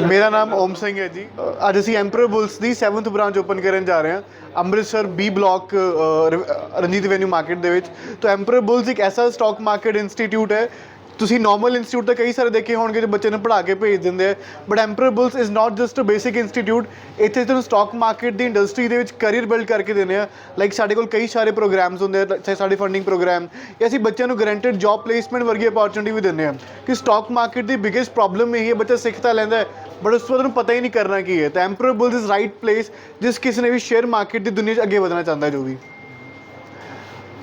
ਮੇਰਾ ਨਾਮ ਓਮ ਸਿੰਘ ਹੈ ਜੀ। ਅੱਜ ਅਸੀਂ ਐਂਪਰਰ ਬੁਲਸ ਦੀ 7th ਬ੍ਰਾਂਚ ਓਪਨ ਕਰਨ ਜਾ ਰਹੇ ਹਾਂ। Amritsar B block Ranjit avenue market ਦੇ ਵਿੱਚ। ਤਾਂ ਐਂਪਰਰ ਬੁਲਸ ਇੱਕ ਐਸਾ ਸਟਾਕ ਮਾਰਕੀਟ ਇੰਸਟੀਟਿਊਟ ਹੈ ਤੁਸੀਂ ਨਾਰਮਲ ਇੰਸਟੀਟਿਊਟ ਤਾਂ ਕਈ ਸਾਰੇ ਦੇਖੇ ਹੋਣਗੇ ਜੋ ਬੱਚੇ ਨੂੰ ਪੜ੍ਹਾ ਕੇ ਭੇਜ ਦਿੰਦੇ ਆ but Emperor Bulls is not just a basic institute ਇੱਥੇ ਤੁਹਾਨੂੰ ਸਟਾਕ ਮਾਰਕੀਟ ਦੀ ਇੰਡਸਟਰੀ ਦੇ ਵਿੱਚ ਕੈਰੀਅਰ ਬਿਲਡ ਕਰਕੇ ਦਿੰਦੇ ਆ। ਲਾਈਕ ਸਾਡੇ ਕੋਲ ਕਈ ਸਾਰੇ ਪ੍ਰੋਗਰਾਮਸ ਹੁੰਦੇ ਆ, ਚਾਹੇ ਸਾਡੇ ਫੰਡਿੰਗ ਪ੍ਰੋਗਰਾਮ ਜਾਂ ਅਸੀਂ ਬੱਚਿਆਂ ਨੂੰ ਗਰੰਟਡ ਜੌਬ ਪਲੇਸਮੈਂਟ ਵਰਗੀ ਅਪੋਰਚੁਨਿਟੀ ਵੀ ਦਿੰਦੇ ਆ। ਕਿ ਸਟਾਕ ਮਾਰਕੀਟ ਦੀ ਬਿਗੇਸਟ ਪ੍ਰੋਬਲਮ ਇਹ ਹੈ, ਬੱਚਾ ਸਿੱਖ ਤਾਂ ਲੈਂਦਾ ਹੈ ਬਟ ਉਸ ਤੋਂ ਬਾਅਦ ਉਹਨੂੰ ਪਤਾ ਹੀ ਨਹੀਂ ਕਰਨਾ ਕੀ ਹੈ। ਤਾਂ Emperor Bulls is right place ਜਿਸ ਕਿਸੇ ਨੇ ਵੀ ਸ਼ੇਅਰ ਮਾਰਕੀਟ ਦੀ ਦੁਨੀਆ 'ਚ ਅੱਗੇ ਵਧਣਾ ਚਾਹੁੰਦਾ ਜੋ ਵੀ।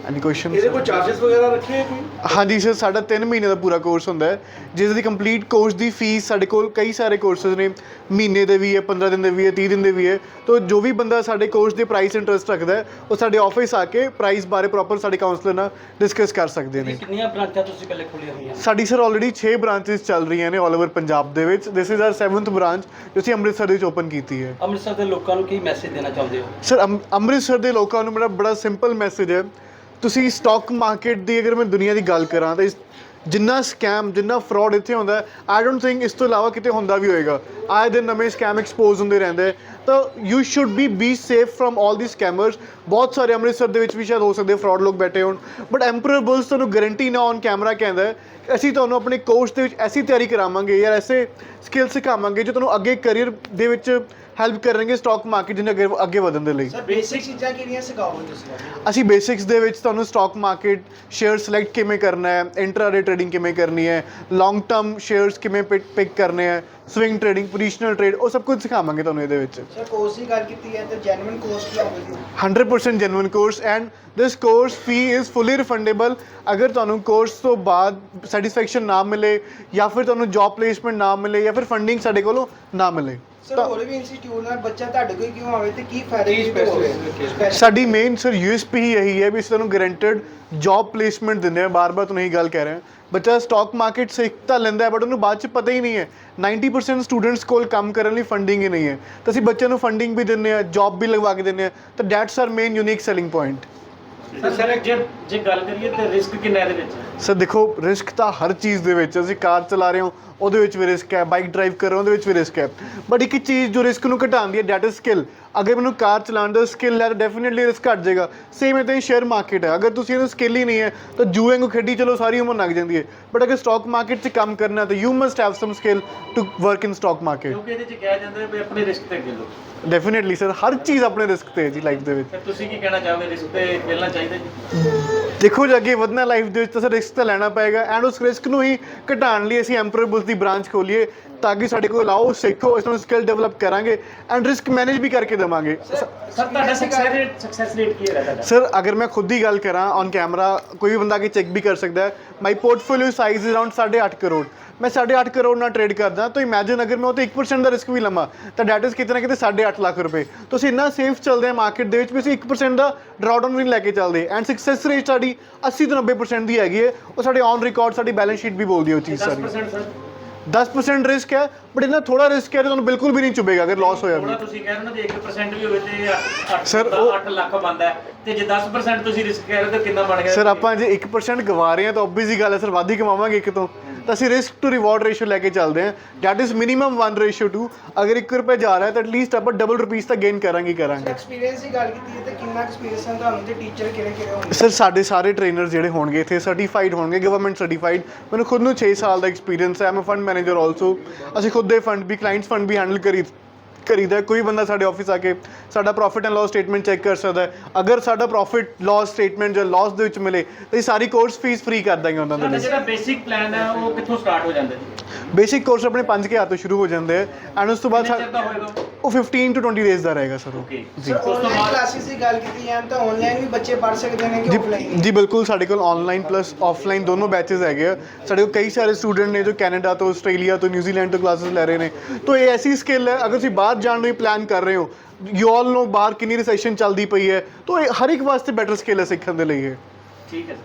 ਐਨੀ ਕੁਐਸਚਨ ਇਹਦੇ ਕੋਈ ਚਾਰजेस ਵਗੈਰਾ ਰੱਖੇ ਹੈ ਕੋਈ? ਹਾਂਜੀ ਸਰ ਸਾਡਾ 3 ਮਹੀਨੇ ਦਾ ਪੂਰਾ ਕੋਰਸ ਹੁੰਦਾ ਹੈ। ਜਿਸ ਦੀ ਕੰਪਲੀਟ ਕੋਰਸ ਦੀ ਫੀਸ ਸਾਡੇ ਕੋਲ ਕਈ ਸਾਰੇ ਕੋਰਸਸ ਨੇ। ਮਹੀਨੇ ਦੇ ਵੀ ਹੈ 15 ਦਿਨ ਦੇ ਵੀ ਹੈ 30 ਦਿਨ ਦੇ ਵੀ ਹੈ। ਤੋਂ ਜੋ ਵੀ ਬੰਦਾ ਸਾਡੇ ਕੋਰਸ ਦੇ ਪ੍ਰਾਈਸ ਇੰਟਰਸਟ ਰੱਖਦਾ ਹੈ ਉਹ ਸਾਡੇ ਆਫਿਸ ਆ ਕੇ ਪ੍ਰਾਈਸ ਬਾਰੇ ਪ੍ਰੋਪਰ ਸਾਡੇ ਕਾਉਂਸਲਰ ਨਾਲ ਡਿਸਕਸ ਕਰ ਸਕਦੇ ਨੇ। ਕਿੰਨੀਆਂ ਬ੍ਰਾਂਚਾਂ ਤੁਸੀਂ ਪਹਿਲੇ ਖੋਲੀਆਂ ਹੋਈਆਂ? ਸਾਡੀ ਸਰ ਆਲਰੇਡੀ 6 ਬ੍ਰਾਂਚਸ ਚੱਲ ਰਹੀਆਂ ਨੇ ਆਲ ਪੰਜਾਬ ਦੇ ਵਿੱਚ। This is R 7th branch ਜੋ ਅਸੀਂ ਅੰਮ੍ਰਿਤਸਰ ਦੇ ਵਿੱਚ ਓਪਨ ਕੀਤੀ ਹੈ। ਅੰਮ੍ਰਿਤਸਰ ਦੇ ਲੋਕਾਂ ਨੂੰ ਕੀ ਮੈਸੇਜ ਦੇਣਾ ਚਾਹੁੰਦੇ ਹੋ? ਸਰ ਅੰਮ੍ਰਿਤਸਰ ਦੇ ਲੋਕਾਂ ਨੂੰ ਮੇਰਾ ਬੜਾ ਸਿੰਪਲ ਮੈਸੇਜ ਹੈ। ਤੁਸੀਂ ਸਟਾਕ ਮਾਰਕੀਟ ਦੀ ਅਗਰ ਮੈਂ ਦੁਨੀਆ ਦੀ ਗੱਲ ਕਰਾਂ ਤਾਂ ਇਸ ਜਿੰਨਾ ਸਕੈਮ ਜਿੰਨਾ ਫਰਾਡ ਇੱਥੇ ਹੁੰਦਾ ਆਈ ਡੋਨਟ ਥਿੰਕ ਇਸ ਤੋਂ ਇਲਾਵਾ ਕਿਤੇ ਹੁੰਦਾ ਵੀ ਹੋਏਗਾ। ਆਏ ਦਿਨ ਨਵੇਂ ਸਕੈਮ ਐਕਸਪੋਜ਼ ਹੁੰਦੇ ਰਹਿੰਦੇ ਹੈ। ਤਾਂ you should be be safe from all the scammers ਬਹੁਤ ਸਾਰੇ ਅੰਮ੍ਰਿਤਸਰ ਦੇ ਵਿੱਚ ਵੀ ਸ਼ਾਇਦ ਹੋ ਸਕਦੇ ਫਰਾਡ ਲੋਕ ਬੈਠੇ ਹੋਣ। ਬਟ ਐਂਪਰਰ ਬੁਲਸ ਤੁਹਾਨੂੰ ਗਾਰੰਟੀ ਨਾ ਔਨ ਕੈਮਰਾ ਕਹਿੰਦਾ ਅਸੀਂ ਤੁਹਾਨੂੰ ਆਪਣੇ ਕੋਰਸ ਦੇ ਵਿੱਚ ਐਸੀ ਤਿਆਰੀ ਕਰਾਵਾਂਗੇ ਯਾਰ ਐਸੇ ਸਕਿੱਲ ਸਿਖਾਵਾਂਗੇ ਜੋ ਤੁਹਾਨੂੰ ਅੱਗੇ ਕੈਰੀਅਰ ਦੇ ਵਿੱਚ ਹੈਲਪ ਕਰਨਗੇ ਸਟਾਕ ਮਾਰਕੀਟ ਜਿਹਨੇ ਅੱਗੇ ਅੱਗੇ ਵਧਣ ਦੇ ਲਈ। ਸਰ ਬੇਸਿਕ ਚੀਜ਼ਾਂ ਕਿਹੜੀਆਂ ਸਿਖਾਓਗੇ ਤੁਸੀਂ ਅਸੀਂ ਬੇਸਿਕਸ ਦੇ ਵਿੱਚ ਤੁਹਾਨੂੰ ਸਟਾਕ ਮਾਰਕੀਟ ਸ਼ੇਅਰ ਸਿਲੈਕਟ ਕਿਵੇਂ ਕਰਨਾ ਹੈ ਇੰਟਰਾਡੇ ਟ੍ਰੇਡਿੰਗ ਕਿਵੇਂ ਕਰਨੀ ਹੈ ਲੌਂਗ ਟਰਮ ਸ਼ੇਅਰਸ ਕਿਵੇਂ ਪਿਕ ਕਰਨੇ ਹੈ ਸਵਿੰਗ ਟ੍ਰੇਡਿੰਗ ਪੋਜੀਸ਼ਨਲ ਟ੍ਰੇਡ ਉਹ ਸਭ ਕੁਝ ਸਿਖਾਵਾਂਗੇ ਤੁਹਾਨੂੰ ਇਹਦੇ ਵਿੱਚ। ਸਰ ਕੋਰਸ ਦੀ ਗੱਲ ਕੀਤੀ ਹੈ ਤੇ ਜੈਨੂਇਨ ਕੋਰਸ ਕੀ ਹੋਵੇਗੀ 100% genuine course and this course fee is fully refundable ਅਗਰ ਤੁਹਾਨੂੰ ਕੋਰਸ ਤੋਂ ਬਾਅਦ ਸੈਟੀਸਫੈਕਸ਼ਨ ਨਾ ਮਿਲੇ ਜਾਂ ਫਿਰ ਤੁਹਾਨੂੰ ਜੌਬ ਪਲੇਸਮੈਂਟ ਨਾ ਮਿਲੇ ਜਾਂ ਫਿਰ ਫੰਡਿੰਗ ਸਾਡੇ ਕੋਲੋਂ ਨਾ ਮਿਲੇ। ਸਰ ਤਾਂ- ਹੋਰ ਵੀ ਇੰਸਟੀਚਿਊਟ ਨਾਲ ਬੱਚਾ ਤੁਹਾਡੇ ਕੋਲ ਕਿਉਂ ਆਵੇ ਤੇ ਕੀ ਫਾਇਦੇ ਕੀ ਕੀ special- ਹੋਵੇ ਸਾਡੀ ਮੇਨ ਸਰ ਯੂਐਸਪੀ ਹੀ ਇਹੀ ਹੈ ਵੀ ਅਸੀਂ ਤੁਹਾਨੂੰ ਗਰੰਟਡ ਜੌਬ ਪਲੇਸਮੈਂਟ ਦਿੰਦੇ ਆ ਬਾਰ-ਬਾਰ ਤੁਹਾਨੂੰ ਇਹੀ ਗੱਲ ਕਹਿ ਰਹੇ ਹਾਂ। ਬੱਚਾ ਸਟਾਕ ਮਾਰਕੀਟ ਸਿੱਖ ਤਾਂ ਲੈਂਦਾ ਹੈ ਬਟ ਉਹਨੂੰ ਬਾਅਦ ਚ ਪਤਾ ਹੀ ਨਹੀਂ ਹੈ। 90% ਸਟੂਡੈਂਟਸ ਕੋਲ ਕੰਮ ਕਰਨ ਲਈ ਫੰਡਿੰਗ ਹੀ ਨਹੀਂ ਹੈ। ਤਾਂ ਅਸੀਂ ਬੱਚਿਆਂ ਨੂੰ ਫੰਡਿੰਗ ਵੀ ਦਿੰਦੇ ਆ ਜੌਬ ਵੀ ਲਗਵਾ ਕੇ ਦਿੰਦੇ ਆ ਤਾਂ that's our main unique selling point sir ਜੇ ਜੇ ਗੱਲ ਕਰੀਏ ਤੇ ਰਿਸਕ ਕਿੰਨਾ ਇਹਦੇ ਵਿੱਚ? ਸਰ ਦੇਖੋ ਰਿਸਕ ਤਾਂ ਹਰ ਚੀਜ਼ ਦੇ ਵਿੱਚ ਅਸੀਂ ਕਾਰ ਚਲਾ ਰਹੇ ਹਾਂ ਉਹਦੇ ਵਿੱਚ ਵੀ ਰਿਸਕ ਹੈ ਬਾਈਕ ਡਰਾਈਵ ਕਰ ਰਹੇ ਹਾਂ ਉਹਦੇ ਵਿੱਚ ਵੀ ਰਿਸਕ ਹੈ। ਬਟ ਇੱਕ ਚੀਜ਼ ਜੋ ਰਿਸਕ ਨੂੰ ਘਟਾਉਂਦੀ ਹੈ ਡੈਟ ਇਜ਼ ਸਕਿੱਲ ਅਗਰ ਮੈਨੂੰ ਕਾਰ ਚਲਾਉਣ ਦਾ ਸਕਿੱਲ ਹੈ ਤਾਂ ਡੈਫੀਨਿਟਲੀ ਰਿਸਕ ਘਟ ਜਾਏਗਾ। ਸੇਮ ਇਦਾਂ ਹੀ ਸ਼ੇਅਰ ਮਾਰਕੀਟ ਹੈ। ਅਗਰ ਤੁਸੀਂ ਇਹਨੂੰ ਸਕਿੱਲ ਹੀ ਨਹੀਂ ਹੈ ਤਾਂ ਜੂਏ ਨੂੰ ਖੇਡੀ ਚਲੋ ਸਾਰੀ ਉਮਰ ਲੰਘ ਜਾਂਦੀ ਹੈ। ਬਟ ਅਗਰ ਸਟਾਕ ਮਾਰਕੀਟ 'ਚ ਕੰਮ ਕਰਨਾ ਹੈ ਤਾਂ you must have some skill to work in stock market ਕਿਉਂਕਿ ਇਹਦੇ ਚ ਕਿਹਾ ਜਾਂਦਾ ਹੈ ਵੀ ਆਪਣੇ ਰਿਸਕ ਤੇ ਖੇਲੋ ਡੈਫੀਨਿਟਲੀ ਸਰ ਹਰ ਚੀਜ਼ ਆਪਣੇ ਰਿਸਕ ਤੇ ਹੈ ਜੀ ਲਾਈਫ ਦੇ ਵਿੱਚ। ਤੁਸੀਂ ਕੀ ਕਹਿਣਾ ਚਾਹੋਗੇ ਰਿਸਕ ਤੇ ਖੇਲਣਾ ਚਾਹੀਦਾ ਜੀ। ਦੇਖੋ ਜੇ ਅੱਗੇ ਵਧਣਾ ਲਾਈਫ ਦੇ ਵਿੱਚ ਤਾਂ ਸਰ ਰਿਸਕ ਤਾਂ ਲੈਣਾ ਪਏਗਾ। ਐਂਡ ਉਸ ਰਿਸਕ ਨੂੰ ਹੀ ਘਟਾਉਣ ਲਈ ਅਸੀਂ ਐਂਪਰਰ ਬੁਲਸ ਦੀ ਬ੍ਰਾਂਚ ਖੋਲੀਏ ਤਾਂ ਕਿ ਸਾਡੇ ਕੋਲ ਆਓ ਸਿੱਖੋ ਇਸ ਨੂੰ ਸਕਿੱਲ ਡਿਵੈਲਪ ਕਰਾਂਗੇ ਐਂਡ ਰਿਸਕ ਮੈਨੇਜ ਵੀ ਕਰਕੇ ਦੇਵਾਂਗੇ। ਸਰ ਤੁਹਾਡਾ ਸਕਸੈਸ ਰੇਟ ਸਕਸੈਸ ਰੇਟ ਕੀ ਤੁਹਾਡਾ? ਸਰ ਅਗਰ ਮੈਂ ਖੁਦ ਦੀ ਗੱਲ ਕਰਾਂ ਔਨ ਕੈਮਰਾ ਕੋਈ ਵੀ ਬੰਦਾ ਕੇ ਚੈੱਕ ਵੀ ਕਰ ਸਕਦਾ ਹੈ। My portfolio size is around 8.5 crore. ਮੈਂ 8.5 ਕਰੋੜ ਨਾਲ ਟ੍ਰੇਡ ਕਰਦਾ ਤਾਂ ਇਮੇਜਿਨ ਅਗਰ ਮੈਂ ਉਹ ਤੇ 1% ਦਾ ਰਿਸਕ ਵੀ ਲਵਾਂ ਤਾਂ ਡੈਟ ਇਜ਼ ਕਿਤੇ ਨਾ ਕਿਤੇ 8.5 ਲੱਖ ਰੁਪਏ। ਤੁਸੀਂ ਇੰਨਾ ਸੇਫ ਚੱਲਦੇ ਆ ਮਾਰਕੀਟ ਦੇ ਵਿੱਚ ਵੀ ਅਸੀਂ 1% ਦਾ ਡਰਾਊਡਾਊਨ ਵੀ ਲੈ ਕੇ ਚੱਲਦੇ। ਐਂਡ ਸਕਸੈਸ ਰੇਟ ਸਾਡੀ 80 ਤੋਂ 90% ਦੀ ਹੈਗੀ ਹੈ ਉਹ ਸਾਡੇ ਔਨ ਰਿਕਾਰਡ ਸਾਡੀ ਬੈਲੈਂਸ ਸ਼ੀਟ ਵੀ ਬੋਲਦੀ ਹੈ ਉਹ ਚੀਜ਼ ਸਾਰੀ। 10% ਸਰ। 10% ਰਿਸਕ ਹੈ ਬਟ ਇਹਨਾਂ ਥੋੜਾ ਰਿਸਕ ਹੈ ਤੁਹਾਨੂੰ ਬਿਲਕੁਲ ਵੀ ਨਹੀਂ ਚੁਭੇਗਾ ਅਗਰ ਲਾਸ ਹੋਇਆ ਵੀ। ਥੋੜਾ ਤੁਸੀਂ ਕਹਿ ਰਹੇ ਹੋ ਨਾ ਜੇ 1% ਵੀ ਹੋਵੇ ਤੇ 8 Sir, ਉਹ- 8 ਲੱਖ ਬਣਦਾ ਹੈ। ਤੇ ਜੇ 10% ਤੁਸੀਂ ਰਿਸਕ ਕਹਿ ਰਹੇ ਹੋ ਤਾਂ ਕਿੰਨਾ ਬਣ ਗਿਆ? ਸਰ ਆਪਾਂ ਜੇ 1% ਗਵਾ ਰਹੇ ਹਾਂ ਤਾਂ ਆਬਵੀਅਸ ਹੀ ਗੱਲ ਹੈ ਸਰ ਵੱਧ ਹੀ ਕਮਾਵਾਂਗੇ ਇੱਕ ਤੋਂ। ਤਾਂ ਅਸੀਂ ਰਿਸਕ ਟੂ ਰਿਵਾਰਡ ਰੇਸ਼ੀਓ ਲੈ ਕੇ ਚੱਲਦੇ ਹਾਂ। ਦੈਟ ਇਜ਼ ਮਿਨੀਮਮ 1 ਰੇਸ਼ੀਓ 2 ਅਗਰ 1 ਰੁਪਏ ਜਾ ਰਿਹਾ ਤਾਂ ਐਟਲੀਸਟ ਆਪਾਂ ਡਬਲ ਰੁਪੀਸ ਤਾਂ ਗੇਨ ਕਰਾਂਗੇ ਕਰਾਂਗੇ। ਐਕਸਪੀਰੀਅੰਸ ਦੀ ਗੱਲ ਕੀਤੀ ਹੈ ਤੇ ਕਿੰਨਾ ਐਕਸਪੀਰੀਅੰਸ ਹੈ ਤੁਹਾਨੂੰ ਤੇ ਟੀਚਰ ਕਿਹੜੇ ਕਿਹੜੇ ਹੋਣਗੇ? ਸਰ ਸਾਡੇ ਸਾਰੇ ਟ੍ਰੇਨਰ ਜਿਹੜੇ ਹੋਣਗੇ ਇੱਥੇ ਸਰਟੀਫਾਈਡ ਹੋਣਗੇ ਗਵਰਨਮੈਂਟ ਸਰਟੀਫਾਈਡ ਮੈਨੂੰ ਖੁਦ ਨੂੰ 6 ਸਾਲ ਦਾ ਐਕਸਪੀਰੀਅੰਸ ਹੈ ਮੈਂ ਫੰਡ ਮੈਨੇਜਰ ਆਲਸੋ ਅਸੀਂ ਖੁਦ ਦੇ ਫੰਡ ਵੀ ਕਲਾਇੰਟਸ ਫੰਡ ਵੀ ਹੈਂਡਲ ਕਰੀ ਕਰੀਦਾ ਹੈ। ਕੋਈ ਬੰਦਾ ਸਾਡੇ ਆਫਿਸ ਆ ਕੇ ਸਾਡਾ profit and loss statement check ਕਰ ਸਕਦਾ ਹੈ। ਅਗਰ ਸਾਡਾ ਪ੍ਰੋਫਿਟ ਲਾਸ ਸਟੇਟਮੈਂਟ ਜਾਂ ਲਾਸ ਦੇ ਵਿੱਚ ਮਿਲੇ ਤਾਂ ਇਹ ਸਾਰੀ ਕੋਰਸ ਫੀਸ ਫ੍ਰੀ ਕਰ ਦਾਂਗੇ ਉਹਨਾਂ ਦੇ ਲਈ। ਜਿਹੜਾ ਬੇਸਿਕ ਪਲਾਨ ਹੈ ਉਹ ਕਿੱਥੋਂ ਸਟਾਰਟ ਹੋ ਜਾਂਦਾ ਜੀ? ਬੇਸਿਕ ਕੋਰਸ ਆਪਣੇ 5000 ਤੋਂ ਸ਼ੁਰੂ ਹੋ ਜਾਂਦੇ ਆ। ਐਂਡ ਉਸ ਤੋਂ ਬਾਅਦ ਕਿੰਨੇ ਸਾ- ਚਿਰ ਦਾ ਹੋਏਗਾ? ਉਹ 15 ਟੂ 20 ਡੇਜ਼ ਦਾ ਰਹੇਗਾ ਸਰ ਉਹ। ਓਕੇ ਜੀ। ਤੋਂ ਆਨਲਾਈਨ ਬਾਅਦ ਕਲਾਸਿਸ ਦੀ ਗੱਲ ਕੀਤੀ ਜਾਏ ਤਾਂ ਆਨਲਾਈਨ ਵੀ ਬੱਚੇ ਪੜ੍ਹ ਸਕਦੇ ਨੇ ਕਿ ਜੀ ਆਫਲਾਈਨ ਜੀ ਬਿਲਕੁਲ ਸਾਡੇ ਕੋਲ ਆਨਲਾਈਨ ਪਲੱਸ ਆਫਲਾਈਨ ਦੋਨੋਂ ਬੈਚਸ ਹੈਗੇ ਆ। ਸਾਡੇ ਕੋਲ ਕਈ ਸਾਰੇ ਸਟੂਡੈਂਟ ਨੇ ਜੋ ਕੈਨੇਡਾ ਤੋਂ ਆਸਟ੍ਰੇਲੀਆ ਤੋਂ ਨਿਊਜ਼ੀਲੈਂਡ ਤੋਂ ਕਲਾਸਿਸ ਲੈ ਰਹੇ ਨੇ। ਤਾਂ ਇਹ ਐਸੀ ਸਕਿੱਲ ਹੈ ਅਗਰ ਤੁਸੀਂ ਬਾਹਰ ਜਾਣ ਨੂੰ ਪਲਾਨ ਕਰ ਰਹੇ ਹੋ ਯੂ ਆਲ ਨੋ ਬਾਹਰ ਕਿੰਨੀ ਰਿਸੈਸ਼ਨ ਚੱਲਦੀ ਪਈ ਹੈ। ਤਾਂ ਇਹ ਹਰ ਇੱਕ ਵਾਸਤੇ ਬੈਟਰ ਸਕਿੱਲ ਹੈ ਸਿੱਖਣ ਦੇ ਲਈ ਇਹ। ਠੀਕ ਹੈ